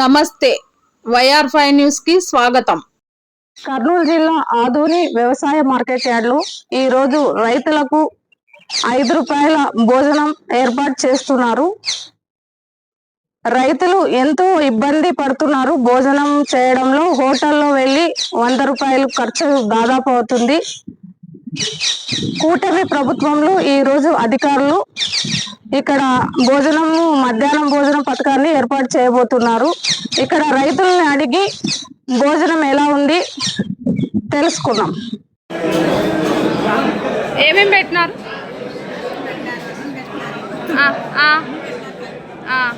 నమస్తే. YR five న్యూస్కి స్వాగతం. కర్నూలు జిల్లా ఆదోని వ్యవసాయ మార్కెట్ యార్డ్లో ఈ రోజు రైతులకు ఐదు రూపాయల భోజనం ఏర్పాటు చేస్తున్నారు. రైతులు ఎంతో ఇబ్బంది పడుతున్నారు. భోజనం చేయడంలో హోటల్లో వెళ్ళి వంద రూపాయలు ఖర్చు దాదాపు అవుతుంది. కూటమి ప్రభుత్వంలో ఈ రోజు అధికారులు ఇక్కడ భోజనము మధ్యాహ్నం భోజనం పథకాన్ని ఏర్పాటు చేయబోతున్నారు. ఇక్కడ రైతుల్ని అడిగి భోజనం ఎలా ఉంది తెలుసుకున్నాం ఏమేమి పెట్టినారు? ఆ, ఆ, ఆ.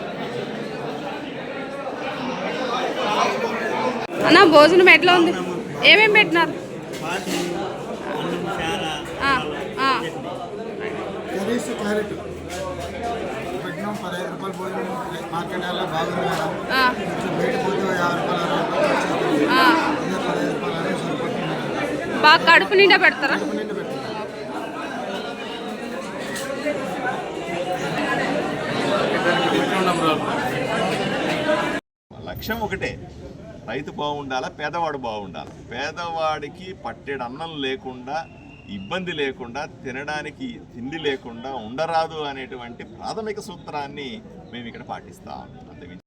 అన్న భోజనం ఎట్లా ఉంది? ఏమేమి పెట్టినారు? క్యారెట్. పదహైదు రూపాయలు భోజనం మార్కెట్ బాగుంది మేడం బయట పోతే యాభై రూపాయలు. బాగా కడుపు నిండా పెడతారా. లక్ష్యం ఒకటే. రైతు బాగుండాలా పేదవాడు బాగుండాలి? పేదవాడికి పట్టెడు అన్నం లేకుండా ఇబ్బంది లేకుండా తినడానికి తిండి లేకుండా ఉండరాదు అనేటువంటి ప్రాథమిక సూత్రాన్ని మేము ఇక్కడ పాటిస్తాం. అంతే కొంచెం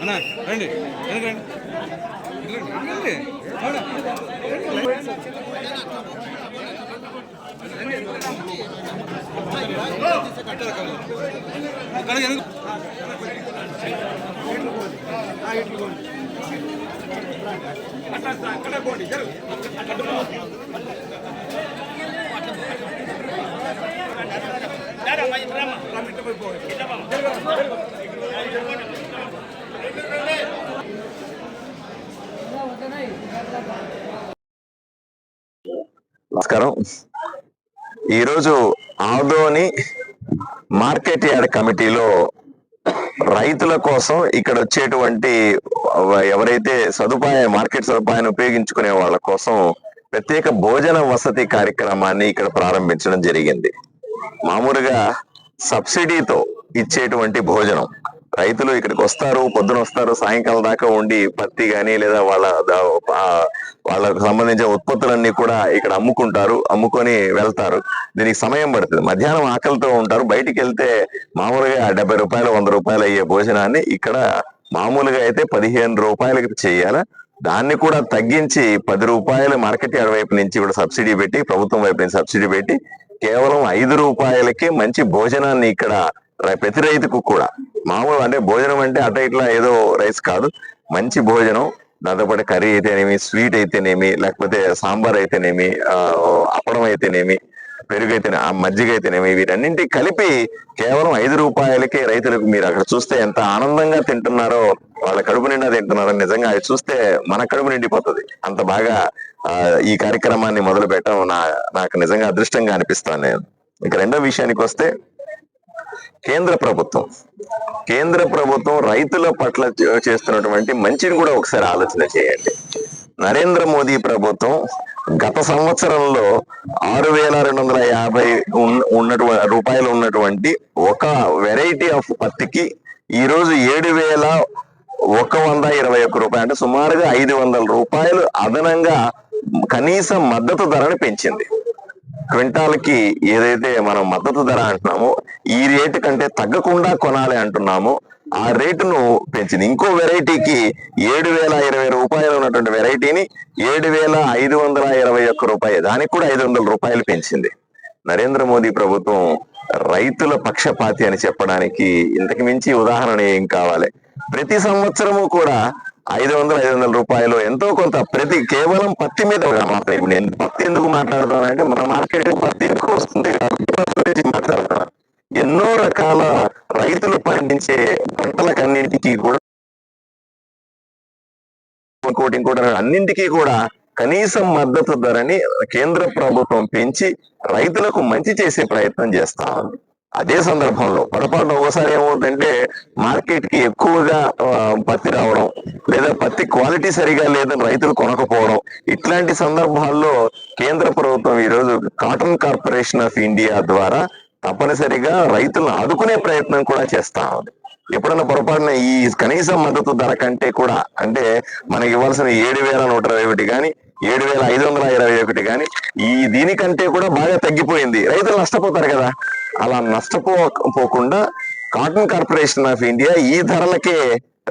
అన్నా రండి వెనక్కి రండి రండి, రండి అక్కడ వెనక్కి నమస్కారం. ఈరోజు ఆదోని మార్కెట్ యార్డ్ కమిటీలో రైతుల కోసం ఇక్కడ వచ్చేటువంటి ఎవరైతే సదుపాయం మార్కెట్ సదుపాయాన్ని ఉపయోగించుకునే వాళ్ళ కోసం ప్రత్యేక భోజన వసతి కార్యక్రమాన్ని ఇక్కడ ప్రారంభించడం జరిగింది. మామూలుగా సబ్సిడీతో ఇచ్చేటువంటి భోజనం. రైతులు ఇక్కడికి వస్తారు పొద్దున వస్తారు సాయంకాలం దాకా ఉండి పత్తి కానీ లేదా వాళ్ళ వాళ్ళకు సంబంధించిన ఉత్పత్తులన్నీ కూడా ఇక్కడ అమ్ముకుంటారు అమ్ముకొని వెళ్తారు. దీనికి సమయం పడుతుంది. మధ్యాహ్నం ఆకలితో ఉంటారు. బయటికి వెళ్తే మామూలుగా డెబ్బై రూపాయలు వంద రూపాయలు అయ్యే భోజనాన్ని ఇక్కడ మామూలుగా అయితే పదిహేను రూపాయలకి చేయాలి? దాన్ని కూడా తగ్గించి పది రూపాయలు మార్కెట్ యార్డ్ వైపు నుంచి కూడా సబ్సిడీ పెట్టి ప్రభుత్వం వైపు నుంచి సబ్సిడీ పెట్టి కేవలం ఐదు రూపాయలకి మంచి భోజనాన్ని ఇక్కడ ప్రతి రైతుకు కూడా. మామూలు అంటే భోజనం అంటే అట ఇట్లా ఏదో రైస్ కాదు. మంచి భోజనం దాంతోపాటు కర్రీ అయితేనేమి స్వీట్ అయితేనేమి లేకపోతే సాంబార్ అయితేనేమి అప్పడం అయితేనేమి పెరుగు అయితే ఆ మజ్జిగ అయితేనేమి కలిపి కేవలం ఐదు రూపాయలకే రైతులకు మీరు అక్కడ చూస్తే ఎంత ఆనందంగా తింటున్నారో వాళ్ళ కడుపు నిండా తింటున్నారో నిజంగా అది చూస్తే మన కడుపు నిండిపోతుంది. అంత బాగా ఈ కార్యక్రమాన్ని మొదలు పెట్టడం నా నాకు నిజంగా అదృష్టంగా అనిపిస్తాను నేను. ఇక రెండో విషయానికి వస్తే కేంద్ర ప్రభుత్వం. కేంద్ర ప్రభుత్వం రైతుల పట్ల చేస్తున్నటువంటి మంచిని కూడా ఒకసారి ఆలోచన చేయండి. నరేంద్ర మోదీ ప్రభుత్వం గత సంవత్సరంలో ఆరు వేల రెండు వందల యాభై ఉన్నటువంటి రూపాయలు ఉన్నటువంటి ఒక వెరైటీ ఆఫ్ పత్తికి ఈ రోజు ఏడు వేల ఒక వంద ఇరవై ఒక్క రూపాయలు అంటే సుమారుగా ఐదు వందల రూపాయలు అదనంగా కనీస మద్దతు ధరను పెంచింది. క్వింటాల్కి ఏదైతే మనం మద్దతు ధర అంటున్నామో ఈ రేటు కంటే తగ్గకుండా కొనాలి అంటున్నామో ఆ రేటును పెంచింది. ఇంకో వెరైటీకి ఏడు వేల ఇరవై రూపాయలు ఉన్నటువంటి వెరైటీని ఏడు వేల ఐదు వందల ఇరవై ఒక్క రూపాయలు. దానికి కూడా ఐదు వందల రూపాయలు పెంచింది. నరేంద్ర మోదీ ప్రభుత్వం రైతుల పక్షపాతి అని చెప్పడానికి ఇంతకు మించి ఉదాహరణ ఏం కావాలి? ప్రతి సంవత్సరము కూడా ఐదు వందల ఐదు వందల రూపాయలు ఎంతో కొంత ప్రతి కేవలం పత్తి మీద నేను పత్తి ఎందుకు మాట్లాడుతానంటే మన మార్కెట్ పత్తి ఎక్కువ వస్తుంది కాబట్టి పత్తి గురించి మాట్లాడుతున్నాను ఎన్నో రకాల రైతులు పండించే పంటలకన్నింటికి కూడా ఇంకోటి ఇంకోటి అన్నింటికీ కూడా కనీసం మద్దతు ధరని కేంద్ర ప్రభుత్వం పెంచి రైతులకు మంచి చేసే ప్రయత్నం చేస్తా ఉంది. అదే సందర్భంలో పొరపాటున ఒకసారి ఏమవుతుందంటే మార్కెట్కి ఎక్కువగా పత్తి రావడం లేదా పత్తి క్వాలిటీ సరిగా లేదని రైతులు కొనకపోవడం ఇట్లాంటి సందర్భాల్లో కేంద్ర ప్రభుత్వం ఈరోజు కాటన్ కార్పొరేషన్ ఆఫ్ ఇండియా ద్వారా తప్పనిసరిగా రైతులను ఆదుకునే ప్రయత్నం కూడా చేస్తా ఉంది. ఎప్పుడన్నా పొరపాటున ఈ కనీస మద్దతు ధర కంటే కూడా అంటే మనకి ఇవ్వాల్సిన ఏడు వేల నూట ఇరవై ఒకటి కానీ ఏడు వేల ఐదు వందల ఇరవై ఒకటి కానీ ఈ దీనికంటే కూడా బాగా తగ్గిపోయింది. రైతులు నష్టపోతారు కదా. అలా నష్టపోకుండా కాటన్ కార్పొరేషన్ ఆఫ్ ఇండియా ఈ ధరలకే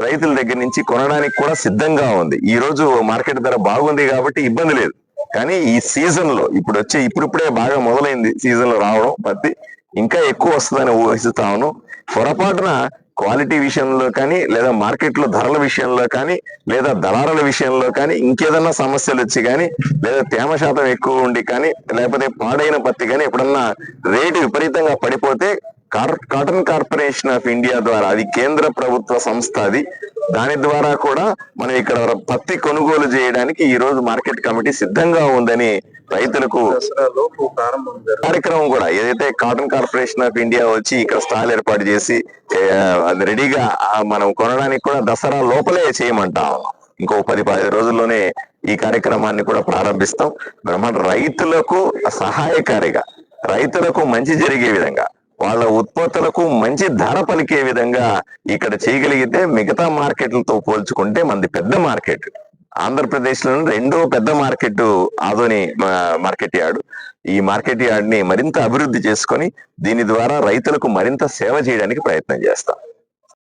రైతుల దగ్గర నుంచి కొనడానికి కూడా సిద్ధంగా ఉంది. ఈ రోజు మార్కెట్ ధర బాగుంది కాబట్టి ఇబ్బంది లేదు. కానీ ఈ సీజన్లో ఇప్పుడు వచ్చే ఇప్పుడిప్పుడే బాగా మొదలైంది సీజన్లో రావడం. పత్తి ఇంకా ఎక్కువ వస్తుందని ఊహిస్తాను పొరపాటున క్వాలిటీ విషయంలో కానీ లేదా మార్కెట్లో ధరల విషయంలో కానీ లేదా దళారుల విషయంలో కానీ ఇంకేదన్నా సమస్యలు వచ్చి కానీ లేదా తేమ శాతం ఎక్కువ ఉండి కానీ లేకపోతే పాడైన పత్తి కానీ ఎప్పుడన్నా రేటు విపరీతంగా పడిపోతే కాటన్ కార్పొరేషన్ ఆఫ్ ఇండియా ద్వారా అది కేంద్ర ప్రభుత్వ సంస్థ అది. దాని ద్వారా కూడా మనం ఇక్కడ పత్తి కొనుగోలు చేయడానికి ఈ రోజు మార్కెట్ కమిటీ సిద్ధంగా ఉందని రైతులకు కార్యక్రమం కూడా ఏదైతే కాటన్ కార్పొరేషన్ ఆఫ్ ఇండియా వచ్చి ఇక్కడ స్టాల్ ఏర్పాటు చేసి అది రెడీగా మనం కొనడానికి కూడా దసరా లోపలే చేయమంటాం ఇంకో పది పదిహేను రోజుల్లోనే ఈ కార్యక్రమాన్ని కూడా ప్రారంభిస్తాం. బ్రహ్మాండ రైతులకు సహాయకారిగా రైతులకు మంచి జరిగే విధంగా వాళ్ళ ఉత్పత్తులకు మంచి ధర పలికే విధంగా ఇక్కడ చేయగలిగితే మిగతా మార్కెట్లతో పోల్చుకుంటే మనది పెద్ద మార్కెట్. ఆంధ్రప్రదేశ్లో రెండో పెద్ద మార్కెట్ ఆదోని మార్కెట్ యార్డ్. ఈ మార్కెట్ యార్డ్ని మరింత అభివృద్ధి చేసుకొని దీని ద్వారా రైతులకు మరింత సేవ చేయడానికి ప్రయత్నం చేస్తాం.